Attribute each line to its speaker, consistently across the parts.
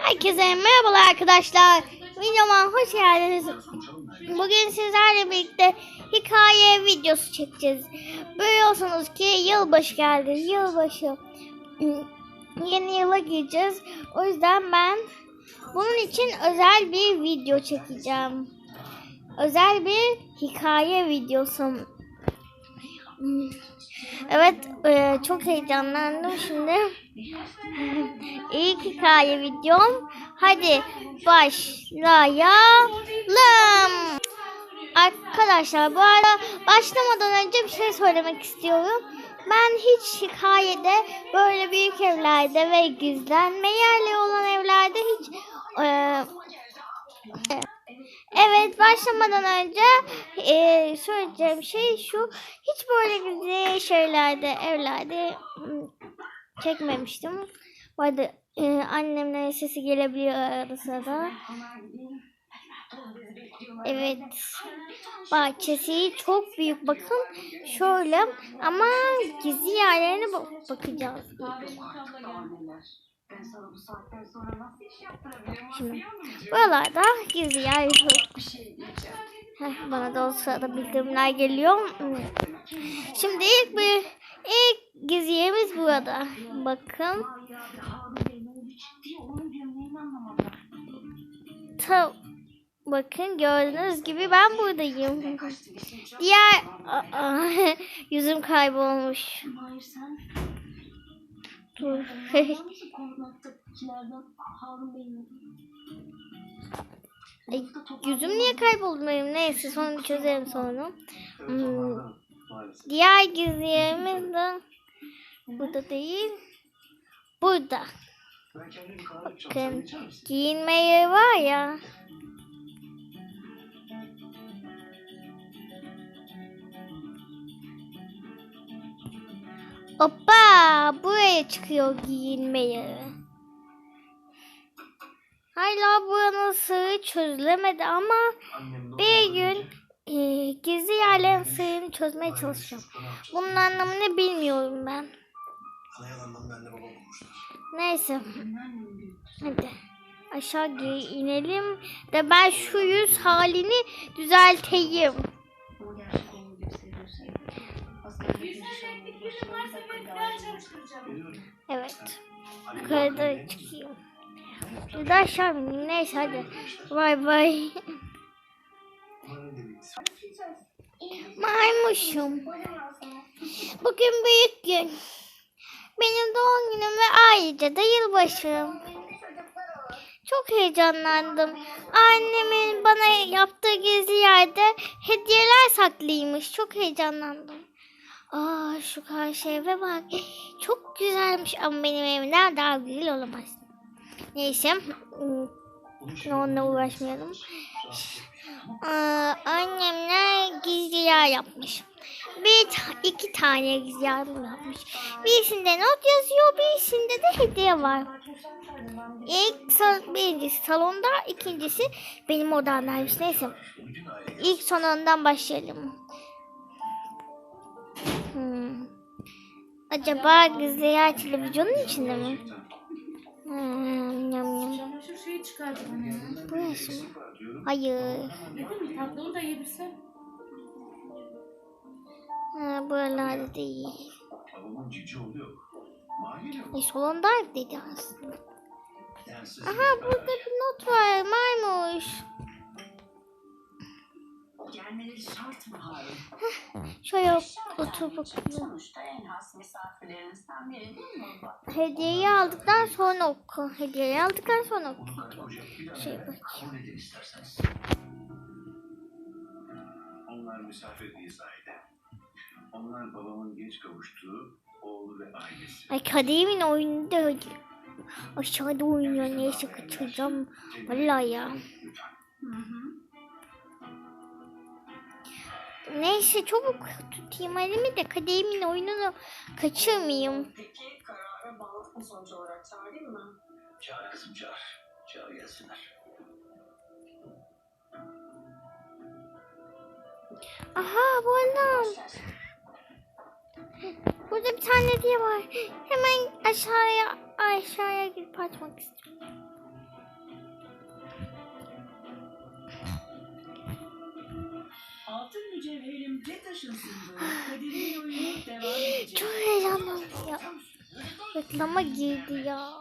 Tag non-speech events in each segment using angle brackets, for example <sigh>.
Speaker 1: Herkese merhabalar arkadaşlar. Videoma hoş geldiniz. Bugün sizlerle birlikte hikaye videosu çekeceğiz. Biliyorsunuz ki yılbaşı geldi. Yılbaşı. Yeni yıla gireceğiz. O yüzden ben bunun için özel bir video çekeceğim. Özel bir hikaye videosu. Evet, e, çok heyecanlandım şimdi. <laughs> İlk hikaye videom. Hadi başlayalım. Arkadaşlar bu arada başlamadan önce bir şey söylemek istiyorum. Ben hiç hikayede böyle büyük evlerde ve gizlenme yerleri olan evlerde hiç e, Evet başlamadan önce e, söyleyeceğim şey şu hiç böyle güzel şeylerde evlerde hmm, çekmemiştim. Bu arada e, annemlerin sesi gelebiliyor arada sırada. Evet bahçesi çok büyük bakın şöyle ama gizli yerlerine bak- bakacağız. Şimdi buralarda gizli yer yok. Heh, bana da o sırada bildirimler geliyor. Şimdi ilk bir ilk gizli yerimiz burada. Bakın. Ta, bakın gördüğünüz gibi ben buradayım. Diğer Aa, <laughs> yüzüm kaybolmuş. <laughs> Ay, yüzüm niye kayboldu benim? Neyse sonra çözerim sonra. Hmm, Diğer gizli yerimiz de burada değil. Burada. Bakın giyinme yeri var ya. Hoppa buraya çıkıyor giyinme yeri. Hala buranın sırrı çözülemedi ama bir gün e, gizli yerlerin sırrını çözmeye çalışacağım. Bunun anlamını bilmiyorum ben. Neyse. Hadi. Aşağı inelim de ben şu yüz halini düzelteyim. Evet. Yukarıda çıkayım. Burada aşağı ineyim. Neyse hadi. Bay bay. Maymuşum. Bugün büyük gün. Benim doğum günüm ve ayrıca da yılbaşım. Çok heyecanlandım. Annemin bana yaptığı gizli yerde hediyeler saklıymış. Çok heyecanlandım. Aa şu karşı eve bak. <laughs> Çok güzelmiş ama benim evimden daha güzel olamaz. Neyse. Onunla uğraşmayalım. Aa, annemler gizli yer yapmış. Bir iki tane gizli yer yapmış. Birisinde not yazıyor, birisinde de hediye var. İlk sal- birincisi salonda, ikincisi benim odamdaymış. Neyse. İlk sonundan başlayalım. Acaba gizli yer televizyonun içinde mi? Hmm, yam yam.
Speaker 2: Çamaşır ya.
Speaker 1: Burası mı? Hayır.
Speaker 2: Yedin mi? Tatlını da
Speaker 1: buralarda değil.
Speaker 3: Babamın cici yok.
Speaker 1: E, aslında. Aha burada bir not var. Maymuş.
Speaker 4: Gelmeleri şart mı Harun?
Speaker 1: Şöyle otur bakalım.
Speaker 4: Sonuçta en has misafirlerinizden biri değil mi baba?
Speaker 1: Hediyeyi aldıktan sonra oku. Hediyeyi aldıktan sonra oku.
Speaker 3: Bunu ben hocam bir daha
Speaker 1: Şey bakayım.
Speaker 3: kabul edin isterseniz. Onlar misafir değil zahide. Onlar babamın geç kavuştuğu oğlu ve ailesi.
Speaker 1: Ay kademin oyunu da öyle. Aşağıda oynuyor. Neyse kaçıracağım. Vallahi ya. Neyse çabuk tutayım elimi de kademin oyununu kaçırmayayım.
Speaker 4: Peki karara bağlı mı sonuç olarak çağırayım mı?
Speaker 3: Çağır kızım çağır. Çağır gelsinler.
Speaker 1: Aha buldum. Burada bir tane hediye var. Hemen aşağıya aşağıya gidip açmak istiyorum.
Speaker 4: Mücevherimde taşınsın Kaderin oyunu devam edecek.
Speaker 1: Çok heyecanlandım ya. Reklama girdi ya.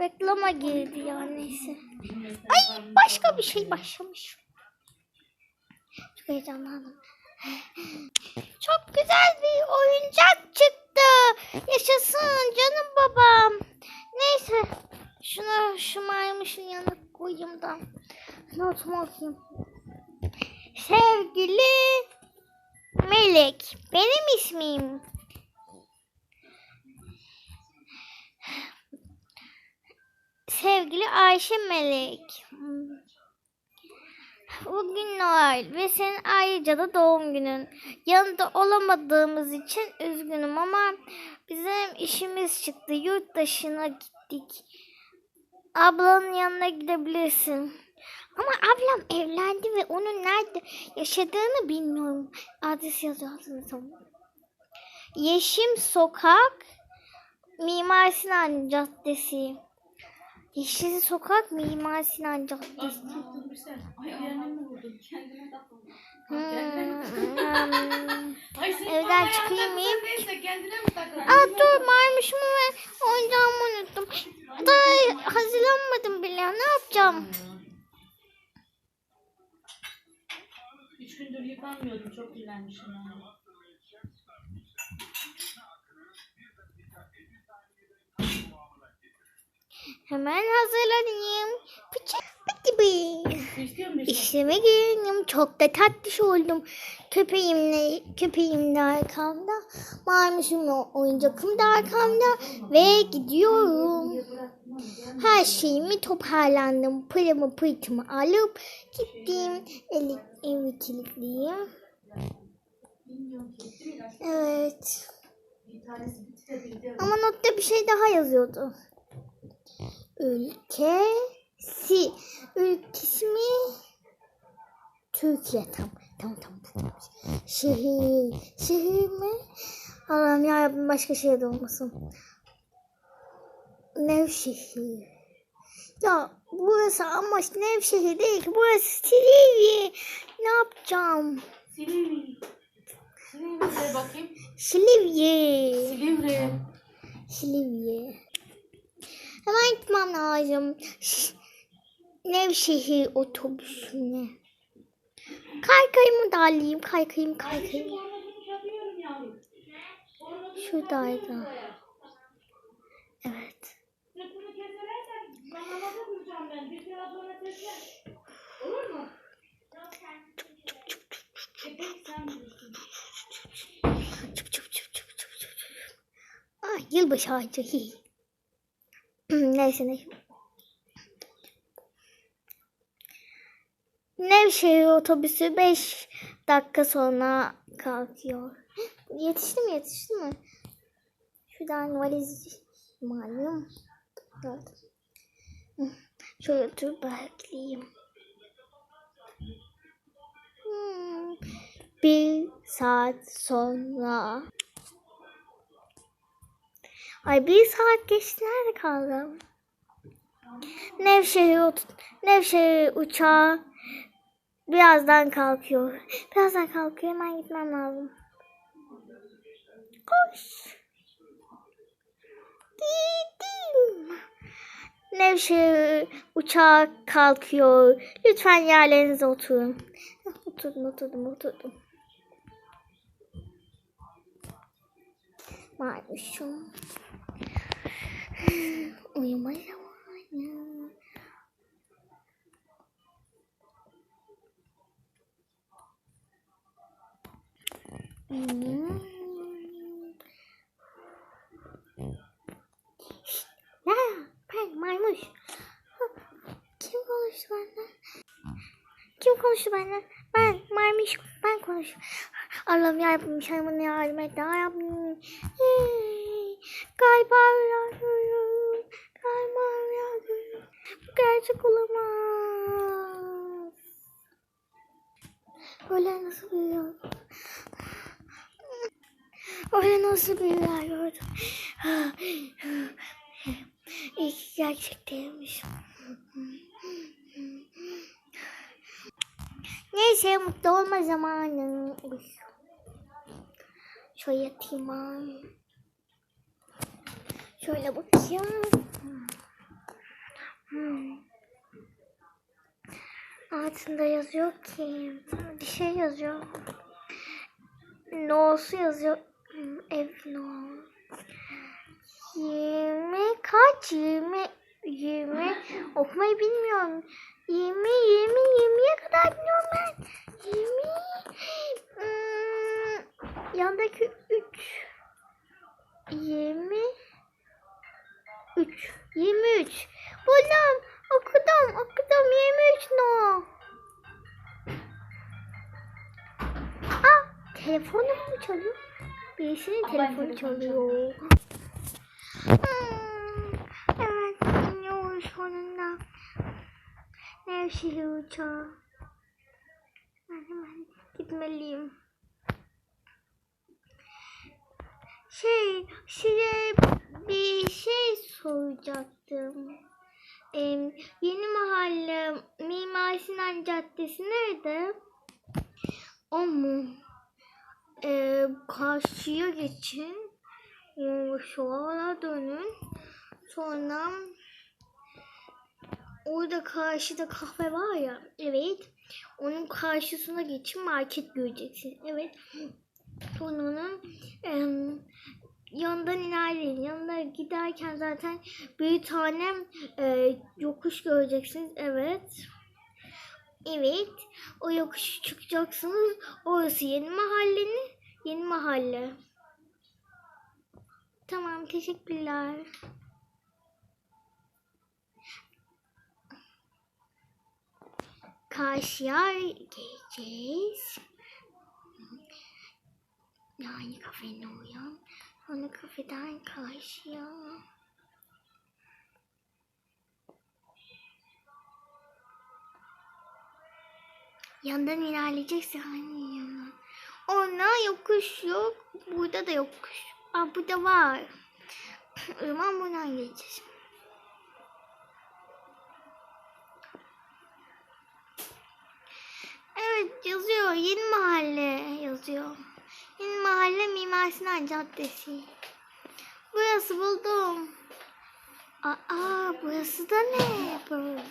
Speaker 1: Reklama girdi ya neyse. Ay başka bir şey başlamış. Çok heyecanlandım. Çok güzel bir oyuncak çıktı. Yaşasın canım babam. Neyse şunu şu maymuşun yanına koyayım da notumu okuyayım. Sevgili Melek benim ismim. Sevgili Ayşe Melek. Bugün Noel ve senin ayrıca da doğum günün. Yanında olamadığımız için üzgünüm ama bizim işimiz çıktı. Yurt dışına gittik. Ablanın yanına gidebilirsin. Ama ablam evlendi ve onun nerede yaşadığını bilmiyorum. Adres yazıyor altında. Yeşim Sokak Mimar Sinan Caddesi. Yeşil Sokak Mimar Sinan Caddesi. Hmm.
Speaker 2: Ay senin
Speaker 1: Evden çıkayım mı?
Speaker 2: takılsan Neyse kendine mi takıldın?
Speaker 1: Aa dur maymuşumu ve oyuncağımı unuttum. Daha hazırlanmadım bile. Ne yapacağım?
Speaker 2: Üç gündür yıkanmıyordum. Çok kirlenmişim yani.
Speaker 1: Hemen hazırlanayım. Bıçak gibi. İşleme girdim. Çok da tatlış oldum. Köpeğimle, köpeğim de arkamda. Maymuşumla oyuncakım da arkamda. Ve gidiyorum. Her şeyimi toparlandım. Pırımı pırtımı alıp gittim. Eli, evi kilitleyeyim. Evet. Ama notta bir şey daha yazıyordu. Ülkesi. Ülkesi mi? Türkiye tam. Tamam tamam. Şehir. Şehir mi? Allah'ım ya başka şehirde olmasın. Nevşehir. Ya burası ama Nevşehir değil ki. Burası Silivri. Ne yapacağım?
Speaker 2: Silivri. Silivri bakayım.
Speaker 1: Silivri.
Speaker 2: Silivri.
Speaker 1: Silivri. Hemen gitmem lazım. Nevşehir otobüsüne. Kaykayımı da alayım. Kaykayım kaykayım. Şuradaydı. Evet. Ay yılbaşı ağacı. Neyse neyse. Nevşehir otobüsü 5 dakika sonra kalkıyor. Yetişti mi yetişti mi? Şuradan valiz malum. Evet. Şöyle oturup bekleyeyim. Hmm. Bir saat sonra. Ay bir saat geçti. Nerede kaldım? Nevşehir, Nevşehir uçağı birazdan kalkıyor. Birazdan kalkıyor. Hemen gitmem lazım. Koş. Gittim. Nevşehir uçağı kalkıyor. Lütfen yerlerinize oturun. Oturdum, oturdum, oturdum. Maymuşum. Uyuma zamanı. Hmm. Ya ben maymuş. Kim konuştu benden? Kim konuştu benden? Ben maymuş. Ben konuş. Allah'ım yarabbim şaymını yardım et. Yarabbim. Hey, Galiba rüyayım. Galiba rüyayım. Bu gerçek olamaz. Öyle nasıl rüya? Orada nasıl bir rüya gördüm. İyi ki gerçek değilmiş. Neyse mutlu olma zamanı. Şöyle yatayım ay. Şöyle bakayım. Hmm. Altında yazıyor ki bir şey yazıyor. No'su yazıyor. Ev no. 20 kaç? 20 20 okumayı bilmiyorum. 20 20 20'ye kadar biliyorum ben. 20 hmm, yandaki 3 20 3 23 Buldum. Okudum. Okudum. 23 no. Aa, telefonum mu çalıyor? Birisinin telefonu çalıyor. Hmm, evet, iniyoruz sonunda. Nevşehir uçağı. Ben hemen gitmeliyim. Şey, size bir şey soracaktım. Em, yeni mahalle Mimar Sinan Caddesi nerede? O mu? Ee, karşıya geçin. Ee, Sola dönün. Sonra orada karşıda kahve var ya. Evet. Onun karşısına geçin market göreceksin. Evet. Sonra onun em, yandan ilerleyin. Yanına giderken zaten bir tane e, yokuş göreceksiniz. Evet. Evet. O yokuşu çıkacaksınız. Orası yeni mahallenin yeni mahalle. Tamam teşekkürler. Karşıya geçeceğiz. Yani kafenin uyan. Sonra kafeden karşıya. Yandan ilerleyeceksin hani yandan. Ona yokuş yok. Burada da yokuş. Aa burada var. <clears throat> O zaman buradan geçeceğiz. Evet yazıyor. Yeni mahalle yazıyor. Yeni mahalle Mimar Sinan Caddesi. Burası buldum. Aa burası da ne? Böyle.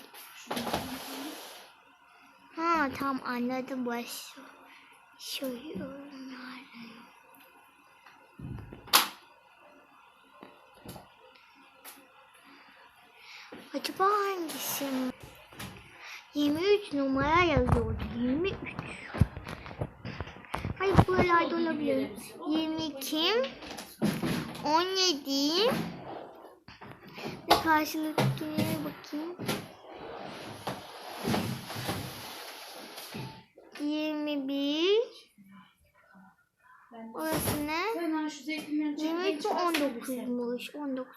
Speaker 1: Ha tam anladım burası. Şöyle. Acaba hangisi? 23 numara yazıyordu. 23. Hayır buralarda olabilir. 22 17 ve karşılıkine bakayım. 21 Orası ne?
Speaker 2: Sen ha şu zeytinleri çek.
Speaker 1: 23 mi 19'muş? 19.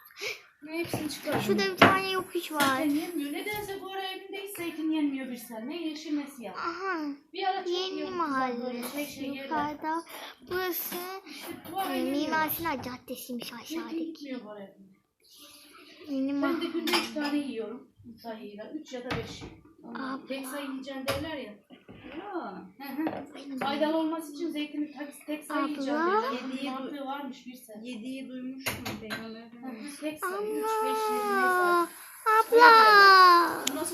Speaker 2: Hepsini çıkar.
Speaker 1: Şurada bir tane yokuş var.
Speaker 2: Zaten yenmiyor. Nedense bu ara evinde hiç zeytin yenmiyor bir sene. Ne yeşil siyah.
Speaker 1: Aha.
Speaker 2: Bir ara çok
Speaker 1: Yeni mahalle.
Speaker 2: Şey şey.
Speaker 1: Yukarıda. Burası
Speaker 2: İşte bu ara
Speaker 1: e,
Speaker 2: yemiyor.
Speaker 1: Mimar Sinan Caddesi'ymiş
Speaker 2: Zeytin
Speaker 1: aşağıdaki.
Speaker 2: gitmiyor bu ara evinde.
Speaker 1: Yeni
Speaker 2: Ben de
Speaker 1: mahalle.
Speaker 2: günde üç tane yiyorum. Sayıyla. Üç ya da beş. Ondan
Speaker 1: Abi.
Speaker 2: Tek sayı yiyeceksin derler ya. Ya. Faydalı olması için zeytini tek, tek sayı yiyeceksin. Yediği mantığı varmış bir sen.
Speaker 5: Yediği duymuştum
Speaker 2: ben onu. Tek sayı. Üç, beş, yirmi.
Speaker 1: Abla.